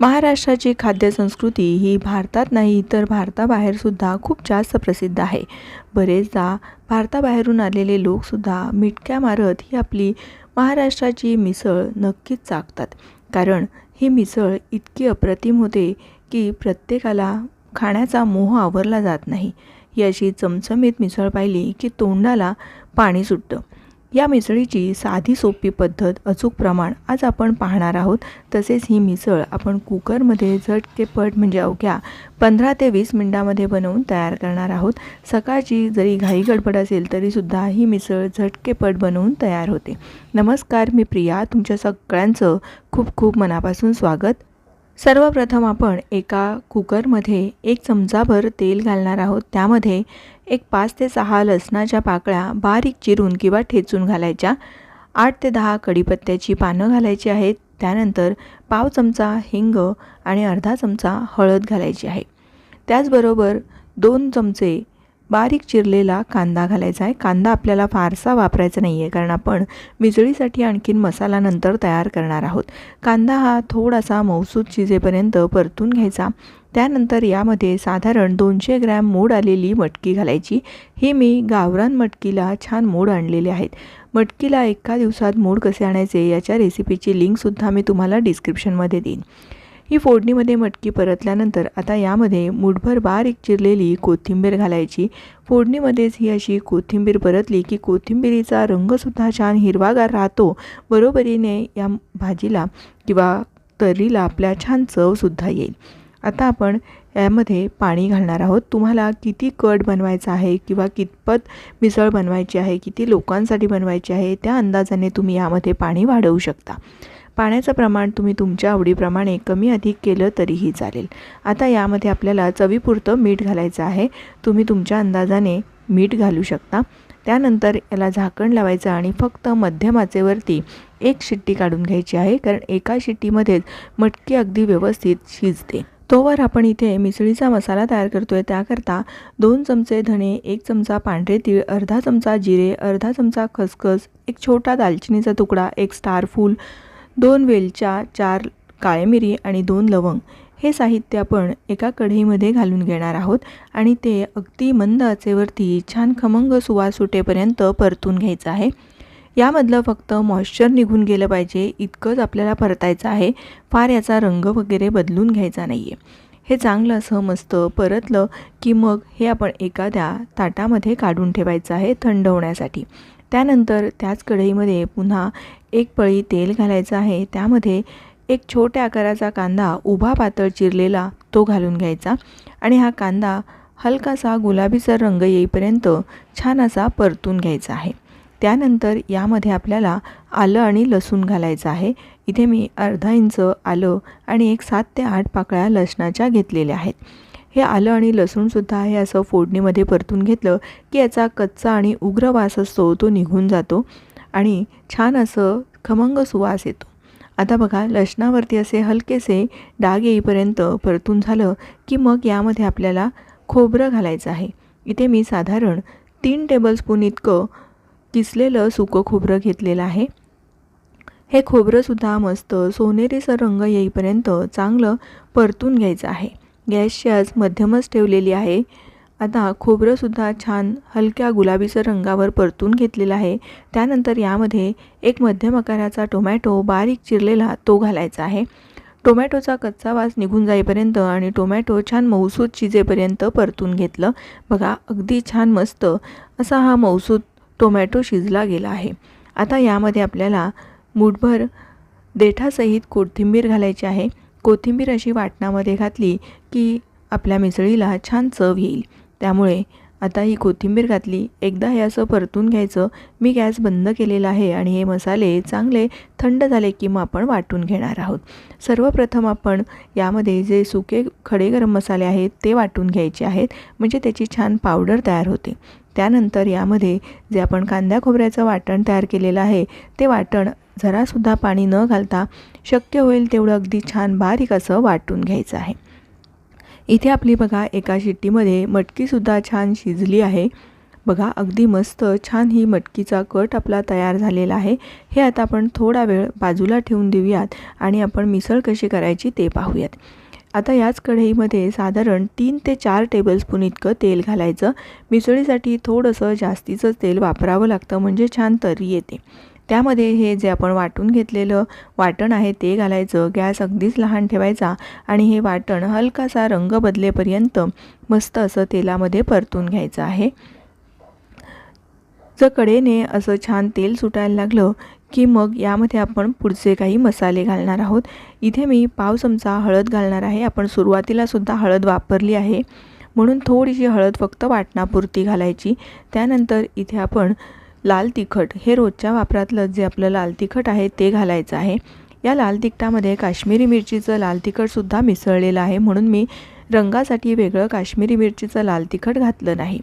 महाराष्ट्राची खाद्यसंस्कृती ही भारतात नाही तर भारताबाहेरसुद्धा खूप जास्त प्रसिद्ध आहे. बरेचदा भारताबाहेरून आलेले लोकसुद्धा मिटक्या मारत ही आपली महाराष्ट्राची मिसळ नक्कीच चाकतात कारण ही मिसळ इतकी अप्रतिम होते की प्रत्येकाला खाण्याचा मोह आवरला जात नाही. ही अशी चमचमीत मिसळ पाहिली की तोंडाला पाणी सुटतं. या मिसळीची साधी सोपी पद्धत अचूक प्रमाण आज आपण पाहणार आहोत. तसेच ही मिसळ आपण कुकरमध्ये झटकेपट म्हणजे अवघ्या पंधरा ते वीस मिनटामध्ये बनवून तयार करणार आहोत. सकाळची जरी घाई गडबड असेल तरीसुद्धा ही मिसळ झटकेपट बनवून तयार होते. नमस्कार मी प्रिया. तुमच्या सगळ्यांचं खूप खूप मनापासून स्वागत. सर्वप्रथम आपण एका कुकरमध्ये एक चमचाभर तेल घालणार आहोत. त्यामध्ये एक पाच ते सहा लसणाच्या पाकळ्या बारीक चिरून किंवा ठेचून घालायच्या. आठ ते दहा कढीपत्त्याची पानं घालायची आहेत. त्यानंतर पाव चमचा हिंग आणि अर्धा चमचा हळद घालायची आहे. त्याचबरोबर दोन चमचे बारीक चिरलेला कांदा घालायचा आहे. कांदा आपल्याला फारसा वापरायचा नाही आहे कारण आपण विजळीसाठी आणखीन मसाला नंतर तयार करणार आहोत. कांदा हा थोडासा मौसूद शिजेपर्यंत परतून घ्यायचा. त्यानंतर यामध्ये साधारण दोनशे ग्रॅम मोड आलेली मटकी घालायची. हे मी गावरान मटकीला छान मोड आणलेले आहेत. मटकीला एका दिवसात मोड कसे आणायचे याच्या रेसिपीची लिंकसुद्धा मी तुम्हाला डिस्क्रिप्शनमध्ये देईन. ही फोडणीमध्ये मटकी परतल्यानंतर आता यामध्ये मुठभर बारीक चिरलेली कोथिंबीर घालायची. फोडणीमध्येच ही अशी कोथिंबीर परतली की कोथिंबीरीचा रंगसुद्धा छान हिरवागार राहतो. बरोबरीने या भाजीला किंवा तर्रीला आपल्या छान चवसुद्धा येईल. आता आपण यामध्ये पाणी घालणार आहोत. तुम्हाला किती कट बनवायचा आहे किंवा कितपत मिसळ बनवायची आहे किती लोकांसाठी बनवायची आहे त्या अंदाजाने तुम्ही यामध्ये पाणी वाढवू शकता. पाण्याचं प्रमाण तुम्ही तुमच्या आवडीप्रमाणे कमी अधिक केलं तरीही चालेल. आता यामध्ये आपल्याला चवीपुरतं मीठ घालायचं आहे. तुम्ही तुमच्या अंदाजाने मीठ घालू शकता. त्यानंतर याला झाकण लावायचं आणि फक्त मध्यम आचेवरती एक शिट्टी काढून घ्यायची आहे कारण एका शिट्टीमध्येच मटकी अगदी व्यवस्थित शिजते. तोवर आपण इथे मिसळीचा मसाला तयार करतो आहे त्याकरता दोन चमचे धणे एक चमचा पांढरे तीळ अर्धा चमचा जिरे अर्धा चमचा खसखस एक छोटा दालचिनीचा तुकडा एक स्टार फूल दोन वेलच्या चार काळे मिरी आणि दोन लवंग हे साहित्य आपण एका कढईमध्ये घालून घेणार आहोत आणि ते अगदी मंद आचेवरती छान खमंग सुवास सुटेपर्यंत परतून घ्यायचं आहे. यामधलं फक्त मॉइश्चर निघून गेलं पाहिजे इतकंच आपल्याला परतायचं आहे. फार याचा रंग वगैरे बदलून घ्यायचा नाही आहे हे चांगलं असं मस्त परतलं की मग हे आपण एखाद्या ताटामध्ये काढून ठेवायचं आहे थंड होण्यासाठी. त्यानंतर त्याच कढईमध्ये पुन्हा एक पळी तेल घालायचं आहे. त्यामध्ये एक छोट्या आकाराचा कांदा उभा पातळ चिरलेला तो घालून घ्यायचा आणि हा कांदा हलकासा गुलाबीचा रंग येईपर्यंत छान असा परतून घ्यायचा आहे. त्यानंतर यामध्ये आपल्याला आलं आणि लसूण घालायचं आहे. इथे मी अर्धा इंच आलं आणि एक सात ते आठ पाकळ्या लसणाच्या घेतलेल्या आहेत. हे आलं आणि लसूणसुद्धा हे असं फोडणीमध्ये परतून घेतलं की याचा कच्चा आणि उग्र वास असतो तो निघून जातो आणि छान असं खमंग सुवास येतो. आता बघा लसणावरती असे हलकेसे डाग येईपर्यंत परतून झालं की मग यामध्ये आपल्याला खोबरं घालायचं आहे. इथे मी साधारण तीन टेबलस्पून इतकं किसलेलं सुकं खोबरं घेतलेलं आहे. हे खोबरंसुद्धा मस्त सोनेरीसर रंग येईपर्यंत चांगलं परतून घ्यायचं आहे. गॅसची आज मध्यमच ठेवलेली आहे. आता खोबरंसुद्धा छान हलक्या गुलाबीसर रंगावर परतून घेतलेलं आहे. त्यानंतर यामध्ये एक मध्यम आकाराचा टोमॅटो बारीक चिरलेला तो घालायचा आहे. टोमॅटोचा कच्चा वास निघून जाईपर्यंत आणि टोमॅटो छान मौसूद शिजेपर्यंत परतून घेतलं. बघा अगदी छान मस्त असा हा मौसूद टोमॅटो शिजला गेला आहे. आता यामध्ये आपल्याला मुठभर देठासहित कोथिंबीर घालायची आहे. कोथिंबीर अशी वाटणामध्ये घातली की आपल्या मिसळीला छान चव येईल. त्यामुळे आता ही कोथिंबीर घातली. एकदा हे असं परतून घ्यायचं. मी गॅस बंद केलेला आहे आणि हे मसाले चांगले थंड झाले की मग आपण वाटून घेणार आहोत. सर्वप्रथम आपण यामध्ये जे सुके खडे गरम मसाले आहेत ते वाटून घ्यायचे आहेत. म्हणजे त्याची छान पावडर तयार होते. त्यानंतर यामध्ये जे आपण कांद्या खोबऱ्याचं वाटण तयार केलेलं आहे ते वाटण जरासुद्धा पाणी न घालता शक्य होईल तेवढं अगदी छान बारीक असं वाटून घ्यायचं आहे. इथे आपली बघा एका शिट्टीमध्ये मटकीसुद्धा छान शिजली आहे. बघा अगदी मस्त छान ही मटकीचा कट आपला तयार झालेला आहे. हे आता आपण थोडा वेळ बाजूला ठेवून देऊयात आणि आपण मिसळ कशी करायची ते पाहूयात. आता याच कढईमध्ये साधारण तीन ते चार टेबलस्पून इतकं तेल घालायचं. मिसळीसाठी थोडंसं जास्तीचं तेल वापरावं लागतं म्हणजे छान तरी येते. त्यामध्ये हे जे आपण वाटून घेतलेलं वाटण आहे ते घालायचं. गॅस अगदीच लहान ठेवायचा आणि हे वाटण हलकासा रंग बदलेपर्यंत मस्त असं तेलामध्ये परतून घ्यायचं आहे. जर कडेने असं छान तेल सुटायला लागलं की मग यामध्ये आपण पुढचे काही मसाले घालणार आहोत. इथे मी पाव चमचा हळद घालणार आहे. आपण सुरुवातीलासुद्धा हळद वापरली आहे. म्हणून थोडीशी हळद फक्त वाटणापुरती घालायची. त्यानंतर इथे आपण लाल तिखट हे रोजच्या वापरातलं जे आपलं लाल तिखट आहे ते घालायचं आहे. या लाल तिखटामध्ये काश्मीरी मिरचीचं लाल तिखटसुद्धा मिसळलेलं आहे. म्हणून मी रंगासाठी वेगळं काश्मीरी मिरचीचं लाल तिखट घातलं नाही.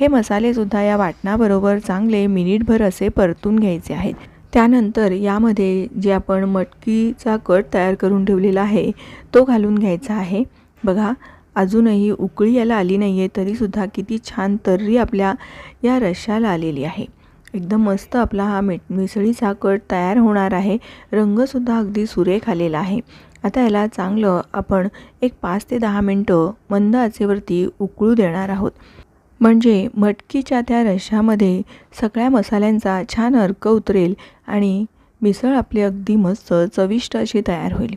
हे मसालेसुद्धा या वाटणाबरोबर चांगले मिनिटभर असे परतून घ्यायचे आहेत. त्यानंतर यामध्ये जे आपण मटकीचा कट तयार करून ठेवलेला आहे तो घालून घ्यायचा आहे. बघा अजूनही उकळी याला आली नाही आहे तरीसुद्धा किती छान तर्री आपल्या या रश्याला आलेली आहे. एकदम मस्त आपला हा मिठ मिसळीचा कट तयार होणार आहे. रंगसुद्धा अगदी सुरेख आलेला आहे. आता याला चांगलं आपण एक पाच ते दहा मिनटं मंद आचेवरती उकळू देणार आहोत. म्हणजे मटकीच्या त्या रशामध्ये सगळ्या मसाल्यांचा छान अर्क उतरेल आणि मिसळ आपली अगदी मस्त चविष्ट अशी तयार होईल.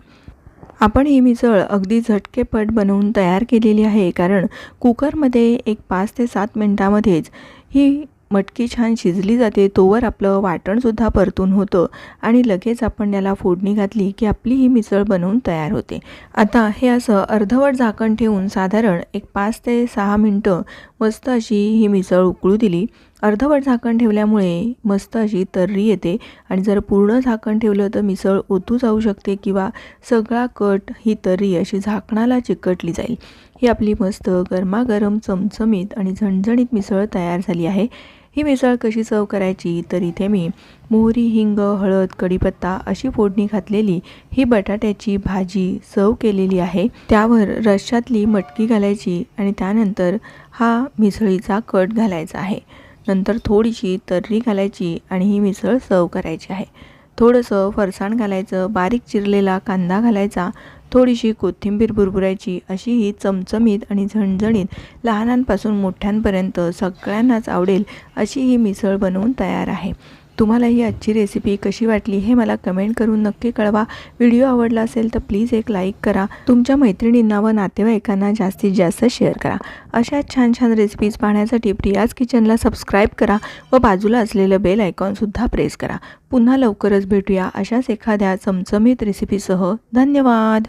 आपण ही मिसळ अगदी झटकेपट बनवून तयार केलेली आहे कारण कुकरमध्ये एक पाच ते सात मिनटामध्येच ही मटकी छान शिजली जाते तोवर आपलं वाटणसुद्धा परतून होतं आणि लगेच आपण याला फोडणी घातली की आपली ही मिसळ बनवून तयार होते. आता हे असं अर्धवट झाकण ठेवून साधारण एक पाच ते सहा मिनटं मस्त अशी ही मिसळ उकळू दिली. अर्धवट झाकण ठेवल्यामुळे मस्त अशी तर्री येते. आणि जर पूर्ण झाकण ठेवलं तर मिसळ ओतू जाऊ शकते किंवा सगळा कट ही तर्री अशी झाकणाला चिकटली जाईल. ही आपली मस्त गरमागरम चमचमीत आणि झणझणीत मिसळ तयार झाली आहे. ही मिसळ कशी सर्व करायची? तर इथे मी मोहरी हिंग हळद कढीपत्ता अशी फोडणी घातलेली ही बटाट्याची भाजी सर्व केलेली आहे. त्यावर रश्शातली मटकी घालायची आणि त्यानंतर हा मिसळीचा कट घालायचा आहे. नंतर थोडीशी तर्री घालायची आणि ही मिसळ सर्व करायची आहे. थोडंसं फरसाण घालायचं बारीक चिरलेला कांदा घालायचा थोडीशी कोथिंबीर भुरभुरायची अशी ही चमचमीत आणि झणझणीत लहानांपासून मोठ्यांपर्यंत सगळ्यांनाच आवडेल अशी ही मिसळ बनवून तयार आहे. तुम्हाला ही आजची रेसिपी कशी वाटली हे मला कमेंट करून नक्की कळवा. व्हिडिओ आवडला असेल तर प्लीज एक लाईक करा. तुमच्या मैत्रिणींना व नातेवाईकांना जास्तीत जास्त शेअर करा. अशा छान छान रेसिपीज पाहण्यासाठी प्रियाज किचनला सबस्क्राईब करा व बाजूला असलेलं बेल आयकॉनसुद्धा प्रेस करा. पुन्हा लवकरच भेटूया अशाच एखाद्या चमचमीत रेसिपीसह धन्यवाद!